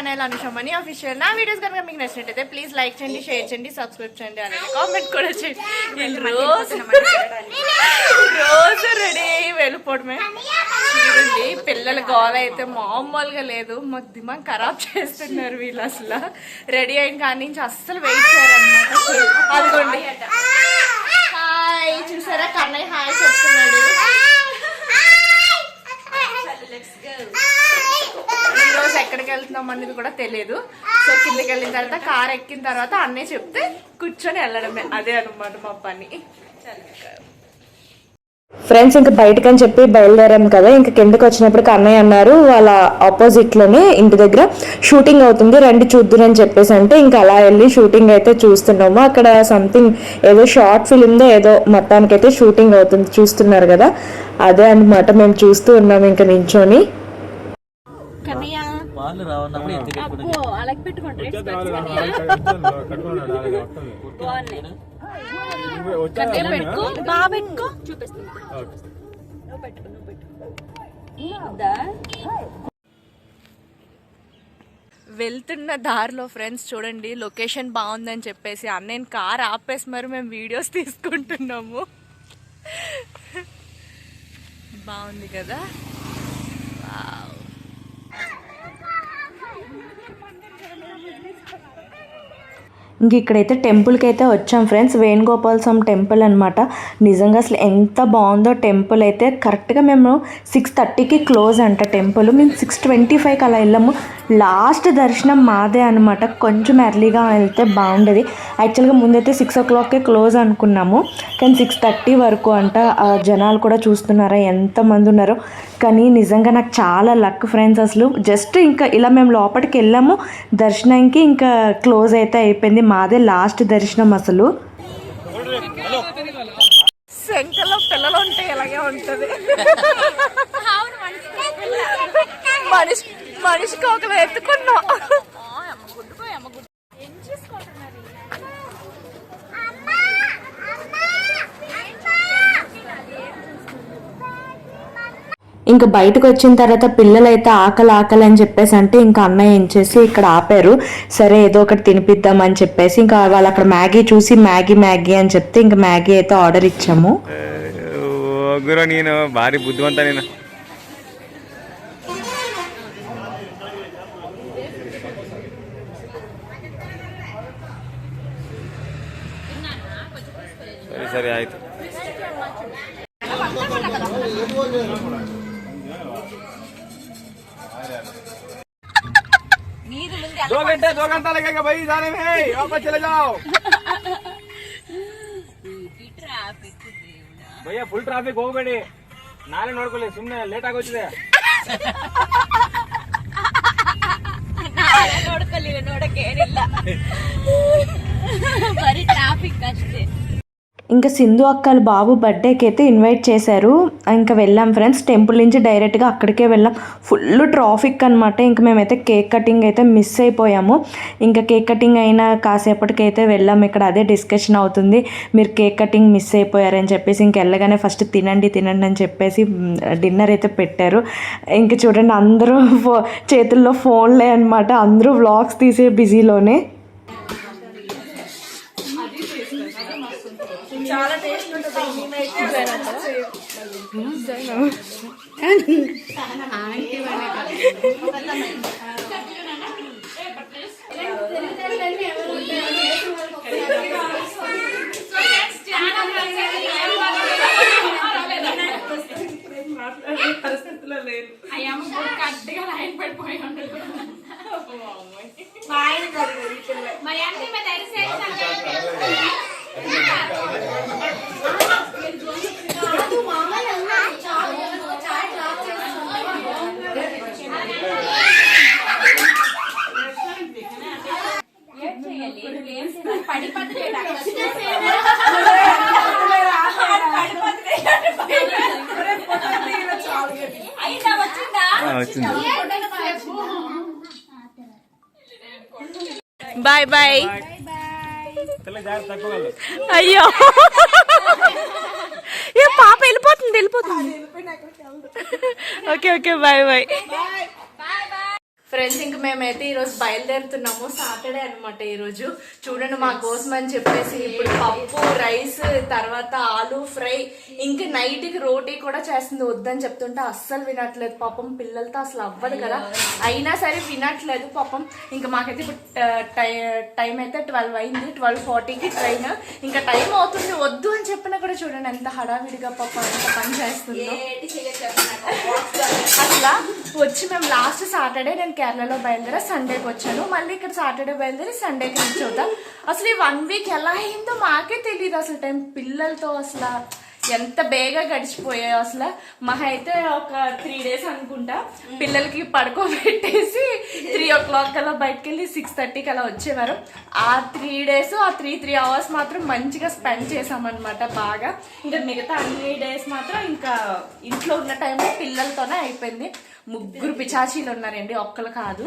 Channel అనుషమని official నా videos కనుక మీకు నచ్చినట్టయితే ప్లీజ్ లైక్ చేయండి షేర్ చేయండి సబ్స్క్రైబ్ చేయండి అలాగే కామెంట్ కూడా చేయండి. రోజు రోజు రెడీ వెళ్ళిపోవడమే. చూడండి పిల్లల గోల అయితే మామూలుగా లేదు. మాకు దిమాగ్ ఖరాబ్ చేస్తున్నారు వీళ్ళు అసలు. రెడీ అయిన కాడి నుంచి అస్సలు వెయిట్ చేయాలన్నమాట అదిగోండి. హాయ్ చూసారా? కన్నయ్య హాయ్ చెప్తున్నాడు ఈ రోజు ఎక్కడికి వెళ్తున్నాం అనేది కూడా తెలియదు. సో కిందకి వెళ్ళిన తర్వాత కార్ ఎక్కిన తర్వాత అన్నయ్య చెప్తే కూర్చొని వెళ్ళడమే. అదే అనమాట మా పని. ఫ్రెండ్స్ ఇంకా బయటకని చెప్పి బయలుదేరాం కదా. ఇంకా కిందకి వచ్చినప్పుడు కన్నయ్య అన్నారు వాళ్ళ ఆపోజిట్లోనే ఇంటి దగ్గర షూటింగ్ అవుతుంది. రండి చూద్దురని చెప్పేసి అంటే ఇంకా అలా వెళ్ళి షూటింగ్ అయితే చూస్తున్నాము. అక్కడ సంథింగ్ ఏదో షార్ట్ ఫిలిందో ఏదో మొత్తానికి అయితే షూటింగ్ అవుతుంది చూస్తున్నారు కదా. అదే అన్నమాట మేము చూస్తూ ఉన్నాము ఇంకా నించొని. వాళ్ళు రావన్నప్పుడు ఎప్పుడు వెళ్తున్న దారిలో ఫ్రెండ్స్ చూడండి లొకేషన్ బాగుందని చెప్పేసి అన్నయ్య కార్ ఆపేసి మరి మేము వీడియోస్ తీసుకుంటున్నాము. బాగుంది కదా? ఇంక ఇక్కడైతే టెంపుల్కి అయితే వచ్చాం ఫ్రెండ్స్. వేణుగోపాల్ స్వామి టెంపుల్ అనమాట నిజంగా అసలు ఎంత బాగుందో టెంపుల్ అయితే. కరెక్ట్గా మేము సిక్స్ థర్టీకి క్లోజ్ అంట టెంపుల్. మేము సిక్స్ ట్వంటీ ఫైవ్కి అలా వెళ్ళాము. లాస్ట్ దర్శనం మాదే అనమాట కొంచెం ఎర్లీగా వెళ్తే బాగుండేది. యాక్చువల్గా ముందైతే సిక్స్ ఓ క్లాక్కే క్లోజ్ అనుకున్నాము. కానీ సిక్స్ థర్టీ వరకు అంట జనాలు కూడా చూస్తున్నారా ఎంతమంది ఉన్నారో. కానీ నిజంగా నాకు చాలా లక్ ఫ్రెండ్స్ అసలు. జస్ట్ ఇంకా ఇలా మేము లోపలికి వెళ్ళాము. దర్శనానికి ఇంకా క్లోజ్ అయితే అయిపోయింది. మాదే లాస్ట్ దర్శనం అసలు. శంకలో పిల్లలు ఉంటే ఇలాగే ఉంటుంది. మనిషికి ఒక ఎత్తుకున్నాం. ఇంకా బయటకు వచ్చిన తర్వాత పిల్లలైతే ఆకలి ఆకలి అని చెప్పేసి అంటే ఇంకా అన్నయ్య ఏం చేసి ఇక్కడ ఆపారు. సరే ఏదో ఒకటి తినిపిద్దాం అని చెప్పేసి ఇంకా వాళ్ళు అక్కడ మ్యాగీ చూసి మ్యాగీ మ్యాగీ అని చెప్తే ఇంకా మ్యాగీ అయితే ఆర్డర్ ఇచ్చాము. గురు నేను భారీ బుద్ధివంత నేను. ಸರಿ ಸರಿ ಆಯ್ತು दो घंटे दो घंटा लगेगा भाई जाने में वापस चले जाओ ಭಯ್ಯ ಫುಲ್ ಟ್ರಾಫಿಕ್ ಹೋಗಬೇಡಿ ನಾಳೆ ನೋಡ್ಕೊಳ್ಳಿ ಸುಮ್ಮನೆ ಲೇಟ್ ಆಗೋತಿದೆ ನೋಡ್ಕೊಳ್ಳಿ ನೋಡಕ್ಕೆ ಏನಿಲ್ಲ ಬರೀ ಟ್ರಾಫಿಕ್ ಅಷ್ಟೇ ఇంకా సింధు అక్కలు బాబు బర్త్డేకి అయితే ఇన్వైట్ చేశారు. ఇంకా వెళ్ళాం ఫ్రెండ్స్. టెంపుల్ నుంచి డైరెక్ట్గా అక్కడికే వెళ్ళాం. ఫుల్ ట్రాఫిక్ అనమాట ఇంకా మేమైతే కేక్ కటింగ్ అయితే మిస్ అయిపోయాము. ఇంకా కేక్ కటింగ్ అయిన కాసేపటికి అయితే వెళ్ళాం. ఇక్కడ అదే డిస్కషన్ అవుతుంది. మీరు కేక్ కటింగ్ మిస్ అయిపోయారని చెప్పేసి ఇంక వెళ్ళగానే ఫస్ట్ తినండి తినండి అని చెప్పేసి డిన్నర్ అయితే పెట్టారు. ఇంక చూడండి అందరూ ఫో చేతుల్లో ఫోన్లే అనమాట అందరూ వ్లాగ్స్ తీసే బిజీలోనే. మరి అంటే మేము తెలిసే అయిందా వచ్చింది. Bye bye. అయ్యో. ఏ పాప వెళ్ళిపోతుంది వెళ్ళిపోతుంది. Okay okay bye bye. Friends ఇంక మేమైతే ఈరోజు బయలుదేరుతున్నాము. సాటర్డే అనమాట ఈరోజు. చూడండి మా కోసం అని చెప్పేసి ఇప్పుడు పప్పు రైస్ తర్వాత ఆలు ఫ్రై. ఇంక నైట్కి రోటీ కూడా చేస్తుంది. వద్దని చెప్తుంటే అస్సలు వినట్లేదు. పాపం పిల్లలతో అసలు అవ్వదు కదా. అయినా సరే వినట్లేదు పాపం. ఇంకా మాకైతే ఇప్పుడు టైం అయితే ట్వెల్వ్ అయింది. ట్వెల్వ్ ఫార్టీకి ట్రైన్ ఇంకా టైం అవుతుంది. వద్దు అని చెప్పినా కూడా చూడండి ఎంత హడావిడిగా పాపం ఎంత పని చేస్తుందో. అట్లా వచ్చి మేము లాస్ట్ సాటర్డే నేను కేరళలో బయలుదేరా సండేకి వచ్చాను. మళ్ళీ ఇక్కడ సాటర్డే బయలుదేరి సండేకి రీచ్ అవుతా. అసలు ఈ వన్ వీక్ ఎలా అయిందో మాకే తెలియదు అసలు టైం పిల్లలతో అసలు ఎంత బేగా గడిచిపోయాయో అసలు. మహా అయితే ఒక త్రీ డేస్ అనుకుంటా. పిల్లలకి పడుకోబెట్టేసి త్రీ ఓ క్లాక్ అలా బయటకు వెళ్ళి సిక్స్ థర్టీకి అలా వచ్చేవారు. ఆ త్రీ డేస్ ఆ త్రీ త్రీ అవర్స్ మాత్రం మంచిగా స్పెండ్ చేసామన్నమాట బాగా. ఇంకా మిగతా అన్ని డేస్ మాత్రం ఇంకా ఇంట్లో ఉన్న టైంలో పిల్లలతోనే అయిపోయింది. ముగ్గురు పిచాచీలు ఉన్నారండి ఒక్కరు కాదు.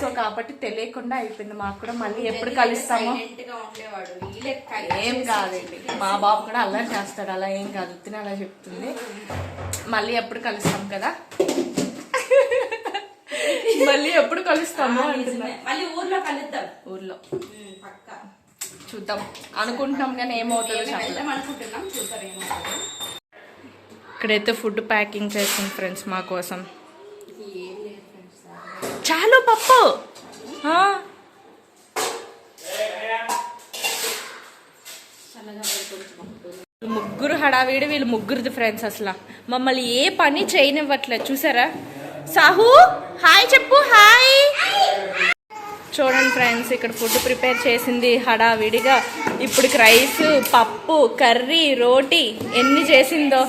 సో కాబట్టి తెలియకుండా అయిపోయింది మాకు కూడా. మళ్ళీ ఎప్పుడు కలుస్తామో. ఏం కాదండి. మా బాబు కూడా అలా చేస్తాడు అలా ఏం కాదు. తిని అలా చెప్తుంది. మళ్ళీ ఎప్పుడు కలుస్తాం కదా? మళ్ళీ ఎప్పుడు కలుస్తాము మళ్ళీ ఊర్లో కలుద్దాం. ఊర్లో. చూద్దాం. అనుకుంటున్నాం కానీ ఏమవుతుందో అనుకుంటున్నాం చూద్దాం ఏమవుతుందో. ఇక్కడైతే ఫుడ్ ప్యాకింగ్ చేస్తుంది ఫ్రెండ్స్ మా కోసం. చాలు పప్పు. ముగ్గురు హడావిడి వీళ్ళు ముగ్గురుది ఫ్రెండ్స్ అసలు. మమ్మల్ని ఏ పని చేయనివ్వట్లేదు చూసారా? సాహు హాయ్ చెప్పు హాయ్. చూడండి ఫ్రెండ్స్ ఇక్కడ ఫుడ్ ప్రిపేర్ చేసింది హడావిడిగా. ఇప్పుడు రైస్ పప్పు కర్రీ రోటీ ఎన్ని చేసిందో.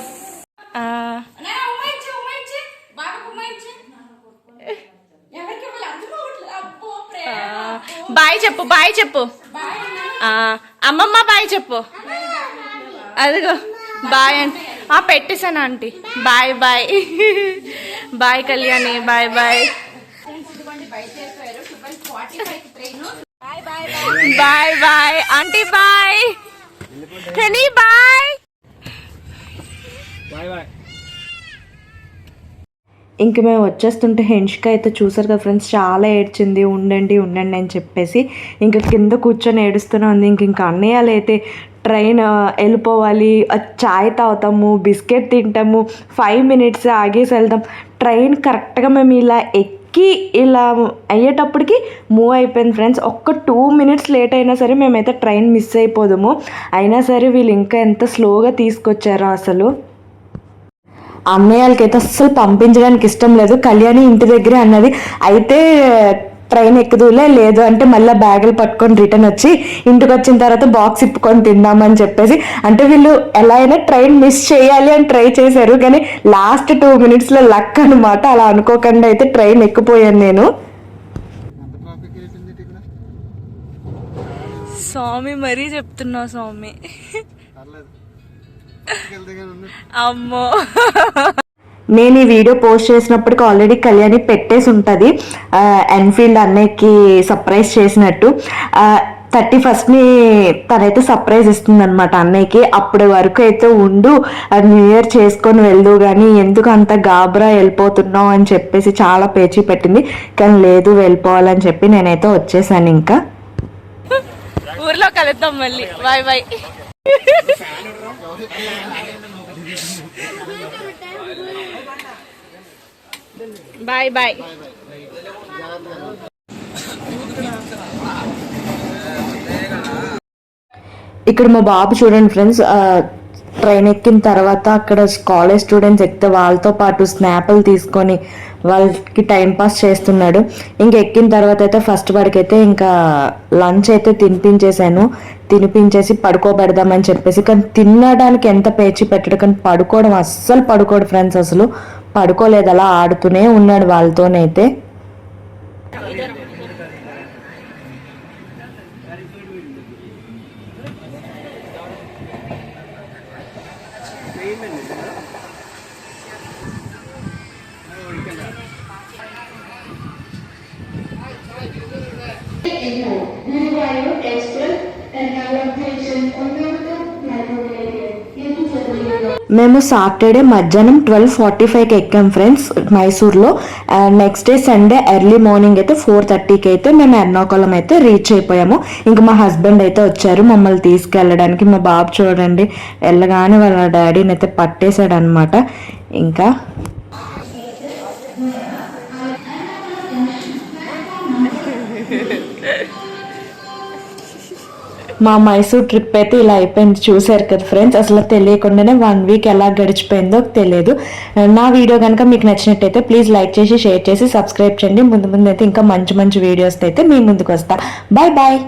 బాయ్ చెప్పు బాయ్ చెప్పు. అమ్మమ్మ బాయ్ చెప్పు. అదిగో బాయ్ అని ఆ పెట్టేశాను aunty. Bye bye. Bye Kalyani bye bye bye bye. Bye bye. Aunty bye. Heny bye. Bye bye. ఇంక మేము వచ్చేస్తుంటే హెన్షిక అయితే చూసారు కదా ఫ్రెండ్స్ చాలా ఏడ్చింది ఉండండి ఉండండి అని చెప్పేసి ఇంకా కింద కూర్చొని ఏడుస్తూనే ఉంది. ఇంక ఇంకా అన్నయ్యలు అయితే ట్రైన్ వెళ్ళిపోవాలి చాయ్ తాగుతాము బిస్కెట్ తింటాము ఫైవ్ మినిట్స్ ఆగేసి వెళ్తాం. ట్రైన్ కరెక్ట్గా మేము ఇలా ఎక్కి ఇలా అయ్యేటప్పటికి మూవ్ అయిపోయింది ఫ్రెండ్స్. ఒక్క టూ మినిట్స్ లేట్ అయినా సరే మేమైతే ట్రైన్ మిస్ అయిపోదాము. అయినా సరే వీళ్ళు ఇంకా ఎంత స్లోగా తీసుకొచ్చారో అసలు. అన్నయ్యలకైతే అస్సలు పంపించడానికి ఇష్టం లేదు. కళ్యాణి ఇంటి దగ్గరే అన్నది. అయితే ట్రైన్ ఎక్కుదులే లేదు అంటే మళ్ళీ బ్యాగులు పట్టుకొని రిటర్న్ వచ్చి ఇంటికి వచ్చిన తర్వాత బాక్స్ ఇప్పుకొని తిందామని చెప్పేసి. అంటే వీళ్ళు ఎలా అయినా ట్రైన్ మిస్ చేయాలి అని ట్రై చేశారు. కానీ లాస్ట్ టూ మినిట్స్లో లక్ అనమాట అలా అనుకోకుండా అయితే ట్రైన్ ఎక్కిపోయాను నేను. స్వామి మరీ చెప్తున్నా స్వామి. అమ్మో. నేను ఈ వీడియో పోస్ట్ చేసినప్పటికి ఆల్రెడీ కళ్యాణి పెట్టేసి ఉంటుంది. ఎన్ఫీల్డ్ అన్నయ్యకి సర్ప్రైజ్ చేసినట్టు. థర్టీ ఫస్ట్ని తనైతే సర్ప్రైజ్ ఇస్తుంది అనమాట అన్నయ్యకి. అప్పటి వరకు అయితే ఉండు న్యూ ఇయర్ చేసుకొని వెళ్దు కానీ ఎందుకు అంత గాబరా వెళ్ళిపోతున్నావు అని చెప్పేసి చాలా పేచీ పెట్టింది. కానీ లేదు వెళ్ళిపోవాలని చెప్పి నేనైతే వచ్చేసాను ఇంకా. ఊర్లో కలుద్దాం మళ్ళీ. Bye bye. Bye bye. ఇక్కడ మా బాబు చూడండి ఫ్రెండ్స్ ట్రైన్ ఎక్కిన తర్వాత అక్కడ కాలేజ్ స్టూడెంట్స్ ఎక్కితే వాళ్ళతో పాటు స్నాప్లు తీసుకొని వాళ్ళకి టైం పాస్ చేస్తున్నాడు. ఇంక ఎక్కిన తర్వాత అయితే ఫస్ట్ వాడికైతే అయితే ఇంకా లంచ్ అయితే తినిపించేశాను. తినిపించేసి పడుకోబెడదామని చెప్పేసి. కానీ తినడానికి ఎంత పేచి పెట్టడు. కానీ పడుకోవడం అస్సలు పడుకోడు ఫ్రెండ్స్ అసలు. పడుకోలేదు. అలా ఆడుతూనే ఉన్నాడు వాళ్ళతోనైతే. మేము సాటర్డే మధ్యాహ్నం ట్వెల్వ్ ఫార్టీ ఫైవ్కి ఎక్కాం friends మైసూర్లో next day Sunday early morning అయితే ఫోర్ థర్టీకి అయితే మేము ఎర్నాకుళం అయితే రీచ్ అయిపోయాము. ఇంకా మా హస్బెండ్ అయితే వచ్చారు మమ్మల్ని తీసుకెళ్ళడానికి. మా బాబు చూడండి వెళ్ళగానే వాళ్ళ డాడీని అయితే పట్టేశాడు అనమాట ఇంకా మా మైసూర్ ట్రిప్ అయితే ఇలా అయిపోయింది. చూసారు కదా ఫ్రెండ్స్. అసలు తెలియకుండానే వన్ వీక్ ఎలా గడిచిపోయిందో తెలియదు. నా వీడియో కనుక మీకు నచ్చినట్టయితే ప్లీజ్ లైక్ చేసి షేర్ చేసి సబ్స్క్రైబ్ చేయండి. ముందు ముందు అయితే ఇంకా మంచి మంచి వీడియోస్ అయితే మీ ముందుకు వస్తా. Bye bye